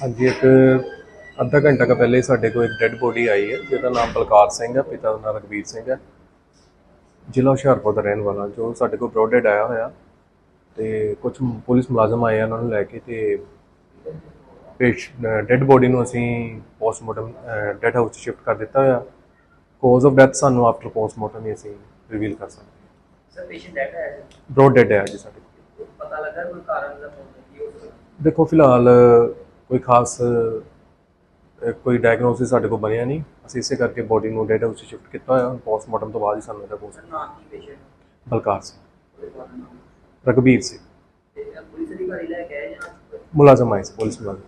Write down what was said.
ਹਾਂਜੀ ਇੱਕ ਅੱਧਾ ਘੰਟਾ ਕੁ ਪਹਿਲੇ ਸਾਡੇ ਕੋਲ ਇੱਕ ਡੈੱਡ ਬੋਡੀ ਆਈ ਹੈ ਜਿਹਦਾ ਨਾਮ ਬਲਕਾਰ ਸਿੰਘ ਹੈ ਪਿਤਾ ਦਾ ਨਾਮ ਰਘਵੀਰ ਸਿੰਘ ਹੈ। ਜ਼ਿਲ੍ਹਾ ਹੁਸ਼ਿਆਰਪੁਰ ਦਾ ਰਹਿਣ ਵਾਲਾ ਜੋ ਸਾਡੇ ਕੋਲ ਬਰੋਡਡ ਆਇਆ ਹੋਇਆ। ਤੇ ਕੁਝ ਪੁਲਿਸ ਮੁਲਾਜ਼ਮ ਆਏ ਆ ਉਹਨਾਂ ਨੂੰ ਲੈ ਕੇ ਤੇ ਪੇਸ਼ ਡੈੱਡ ਬੋਡੀ ਨੂੰ ਅਸੀਂ ਪੋਸਟਮਾਰਟਮ ਡੈਡ ਹਾਊਸ 'ਚ ਸ਼ਿਫਟ ਕਰ ਦਿੱਤਾ ਹੋਇਆ। ਕੋਜ਼ ਆਫ ਡੈਥ ਸਾਨੂੰ ਆਫਟਰ ਪੋਸਟਮਾਰਟਮ ਹੀ ਅਸੀਂ ਰਿਵੀਲ ਕਰ ਸਕਦੇ ਸਰ ਪੇਸ਼ੈਂਟ ਡੈਡ ਹੈ ਬਰੋਡ ਡੈਡ ਹੈ ਜੀ ਸਾਡੇ ਕੋਲ। ਪਤਾ ਲੱਗਾ ਕੋਈ ਕਾਰਨ ਦਾ ਹੋ ਦੇਖੋ ਫਿਲਹਾਲ ਕੋਈ ਖਾਸ ਕੋਈ ਡਾਇਗਨੋਸਿਸ ਸਾਡੇ ਕੋਲ ਬਣਿਆ ਨਹੀਂ। ਅਸੀਂ ਇਸੇ ਕਰਕੇ ਬੋਡੀ ਨੂੰ ਡੈਡ ਹਾਊਸ 'ਚ ਸ਼ਿਫਟ ਕੀਤਾ ਹੋਇਆ। ਪੋਸਟਮਾਰਟਮ ਤੋਂ ਬਾਅਦ ਹੀ ਸਾਨੂੰ ਇਹਦਾ ਪੋਸਟ ਨਾਮ ਕੀ ਪੇਸ਼ੈਂਟ? ਬਲਕਾਰ ਸਿੰਘ। ਉਹਦੇ ਬਾਰੇ ਨਾਮ ਰਘਬੀਰ ਸਿੰਘ। ਪੁਲਿਸ ਅਧਿਕਾਰੀ ਲੈ ਕੇ ਆਏ ਜਾਂ ਮੁਲਾਜ਼ਮ ਆਏ ਪੁਲਿਸ ਮੁਲਾਜ਼ਮ